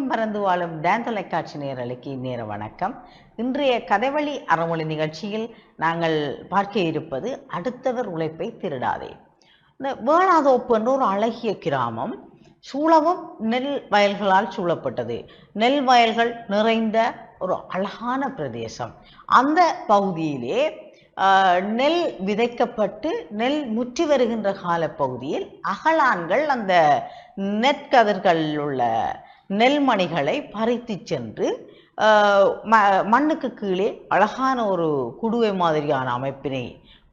எங்கும் பறந்து வாழும் டான் தொலைக்காட்சி நேரலுக்கு நேர வணக்கம். இன்றைய கதைவழி அறமொழி நிகழ்ச்சியில் நாங்கள் பார்க்க இருப்பது அடுத்தவர் உழைப்பை திருடாதே. இந்த வேளாதோப்பு என்ற ஒரு அழகிய கிராமம். சூழவும் நெல் வயல்களால் சூழப்பட்டது. நெல் வயல்கள் நிறைந்த ஒரு அழகான பிரதேசம். அந்த பகுதியிலே ஆஹ், நெல் விதைக்கப்பட்டு நெல் முற்றி வருகின்ற காலப்பகுதியில் அகலான்கள் அந்த நெற்கதிர்கள் உள்ள நெல்மணிகளை பறித்து சென்று ம- மண்ணுக்கு கீழே அழகான ஒரு குடுவை மாதிரியான அமைப்பினை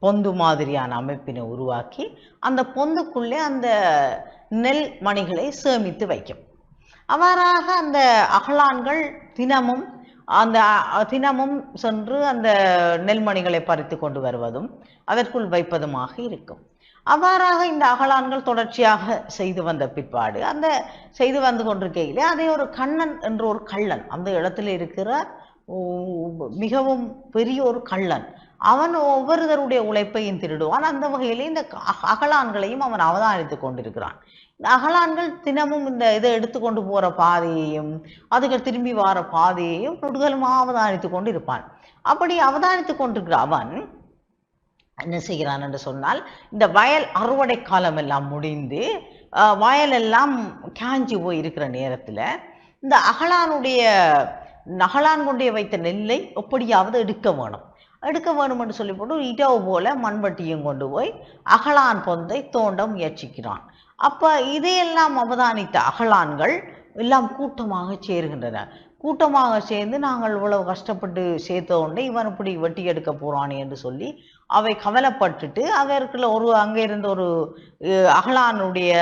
பொந்து மாதிரியான அமைப்பினை உருவாக்கி அந்த பொந்துக்குள்ளே அந்த நெல் மணிகளை சேமித்து வைக்கும். அவ்வாறாக அந்த அகலான்கள் தினமும் அந்த தினமும் சென்று அந்த நெல்மணிகளை பறித்து கொண்டு வருவதும் அதற்குள் வைப்பதுமாக இருக்கும். அவ்வாறாக இந்த அகலான்கள் தொடர்ச்சியாக செய்து வந்த பிற்பாடு அந்த செய்து வந்து கொண்டிருக்கையிலே அதை ஒரு கண்ணன் என்ற ஒரு கள்ளன் அந்த இடத்துல இருக்கிற மிகவும் பெரிய ஒரு கள்ளன். அவன் ஒவ்வொருவருடைய உழைப்பையும் திருடுவான். அந்த வகையிலே இந்த அகலான்களையும் அவன் அவதானித்து கொண்டிருக்கிறான். இந்த அகலான்கள் தினமும் இந்த இதை எடுத்துக்கொண்டு போகிற பாதையையும் அதுக்கு திரும்பி வர பாதையையும் நொடுகளுமா அவதானித்து கொண்டு இருப்பான் அப்படி அவதானித்து கொண்டிருக்கிற அவன் என்ன செய்கிறான் என்று சொன்னால் இந்த வயல் அறுவடை காலம் எல்லாம் முடிந்து வயல் எல்லாம் காஞ்சி போய் இருக்கிற நேரத்தில் இந்த அகலானுடைய அகலான் கொண்டே வைத்த நெல்லை எப்படியாவது எடுக்க வேணும். எடுக்க வேணும் என்று சொல்லி போட்டு இடவு போல மண்வட்டியும் கொண்டு போய் அகலான் பொந்தை தோண்ட முயற்சிக்கிறான். அப்போ இதையெல்லாம் அவதானித்த அகலான்கள் எல்லாம் கூட்டமாக சேர்கின்றன கூட்டமாக சேர்ந்து நாங்கள் இவ்வளவு கஷ்டப்பட்டு சேர்த்த உடனே இவன் இப்படி வெட்டி எடுக்க போகிறானே என்று சொல்லி அவை கவலைப்பட்டுட்டு அவருக்குள்ள ஒரு அங்கே இருந்த ஒரு அகலானுடைய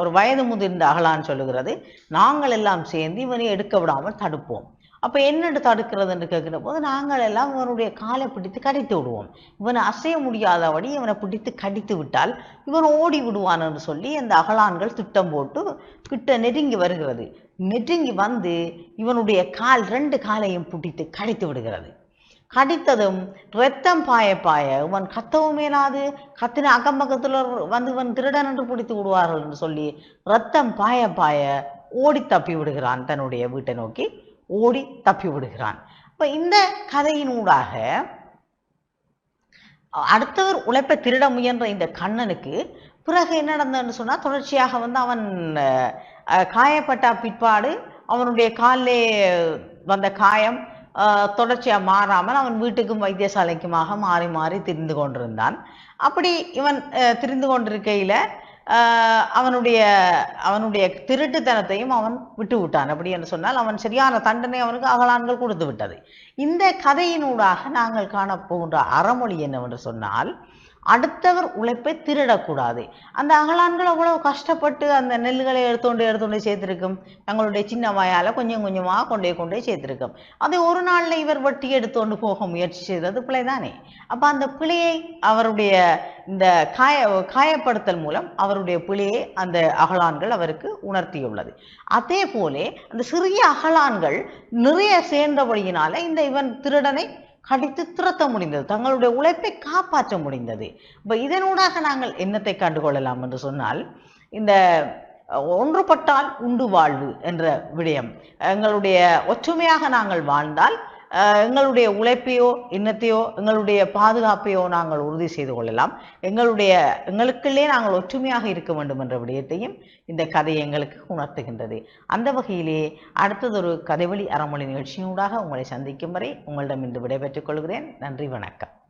ஒரு வயது முதிர்ந்த அகலான் சொல்லுகிறது நாங்கள் எல்லாம் சேர்ந்து இவனை எடுக்க விடாமல் தடுப்போம். அப்போ என்னென்று தடுக்கிறதுன்னு கேட்குற போது நாங்கள் எல்லாம் இவனுடைய காலை பிடித்து கடித்து விடுவோம். இவனை அசைய முடியாதபடி இவனை பிடித்து கடித்து விட்டால் இவன் ஓடி விடுவான் என்று சொல்லி அந்த அகலான்கள் திட்டம் போட்டு கிட்ட நெருங்கி வருகிறது. நெருங்கி வந்து இவனுடைய கால் ரெண்டு காலையும் பிடித்து கடித்து விடுகிறது. கடித்ததும் ரத்தம் பாய பாய இவன் கத்தவும் மேலாது கத்தின அக்கம்பக்கத்தில் வந்து இவன் திருடன் என்று பிடித்து விடுவார்கள் என்று சொல்லி ரத்தம் பாய பாய ஓடி தப்பி விடுகிறான் தன்னுடைய வீட்டை நோக்கி ஓடி தப்பி விடுகிறான். இப்போ இந்த கதையினூடாக அடுத்தவர் உழைப்பை திருட முயன்ற இந்த கண்ணனுக்கு பிறகு என்ன நடந்ததுன்னு சொன்னால் தொடர்ச்சியாக வந்து அவன் காயப்பட்ட பிற்பாடு அவனுடைய காலிலே வந்த காயம் தொடர்ச்சியாக மாறாமல் அவன் வீட்டுக்கும் வைத்தியசாலைக்குமாக மாறி மாறி திரிந்து கொண்டிருந்தான். அப்படி இவன் திரிந்து கொண்டிருக்கையில் அவனுடைய அவனுடைய திருட்டுத்தனத்தையும் அவன் விட்டு விட்டான் அப்படி என்று சொன்னால் அவன் சரியான தண்டனை அவனுக்கு அகலான்கள் கொடுத்து விட்டது. இந்த கதையினூடாக நாங்கள் காணப்போகின்ற அறமொழி என்னவென்று சொன்னால் அடுத்தவர் உழைப்பை திருடக்கூடாது. அந்த அகலான்கள் அவ்வளோ கஷ்டப்பட்டு அந்த நெல்லுகளை எடுத்துக்கொண்டு எடுத்துகொண்டு சேர்த்திருக்கும். தங்களுடைய சின்ன வாயால் கொஞ்சம் கொஞ்சமாக கொண்டே கொண்டே சேர்த்திருக்கும். அதை ஒரு நாளில் இவர் வெட்டி எடுத்துகொண்டு போக முயற்சி செய்தது பிழைதானே? அப்போ அந்த பிழையை அவருடைய இந்த காய காயப்படுத்தல் மூலம் அவருடைய பிழையை அந்த அகலான்கள் அவருக்கு உணர்த்தியுள்ளது. அதே போலே அந்த சிறிய அகலான்கள் நிறைய சேர்ந்தபடியினால இந்த இவன் திருடனை கடித்து துரத்த முடிந்தது. தங்களுடைய உழைப்பை காப்பாற்ற முடிந்தது. இப்போ இதனூடாக நாங்கள் என்னத்தை கண்டுகொள்ளலாம் என்று சொன்னால் இந்த ஒன்றுபட்டால் உண்டு வாழ்வு என்ற விடயம். எங்களுடைய ஒற்றுமையாக நாங்கள் வாழ்ந்தால் எங்களுடைய உழைப்பையோ இன்னத்தையோ எங்களுடைய பாதுகாப்பையோ நாங்கள் உறுதி செய்து கொள்ளலாம். எங்களுடைய எங்களுக்குள்ளே நாங்கள் ஒற்றுமையாக இருக்க வேண்டும் என்ற விடயத்தையும் இந்த கதை எங்களுக்கு உணர்த்துகின்றது. அந்த வகையிலே அடுத்ததொரு கதைவழி அறமொழி நிகழ்ச்சியூடாக உங்களை சந்திக்கும் வரை உங்களிடம் இன்று விடைபெற்றுக் கொள்கிறேன். நன்றி வணக்கம்.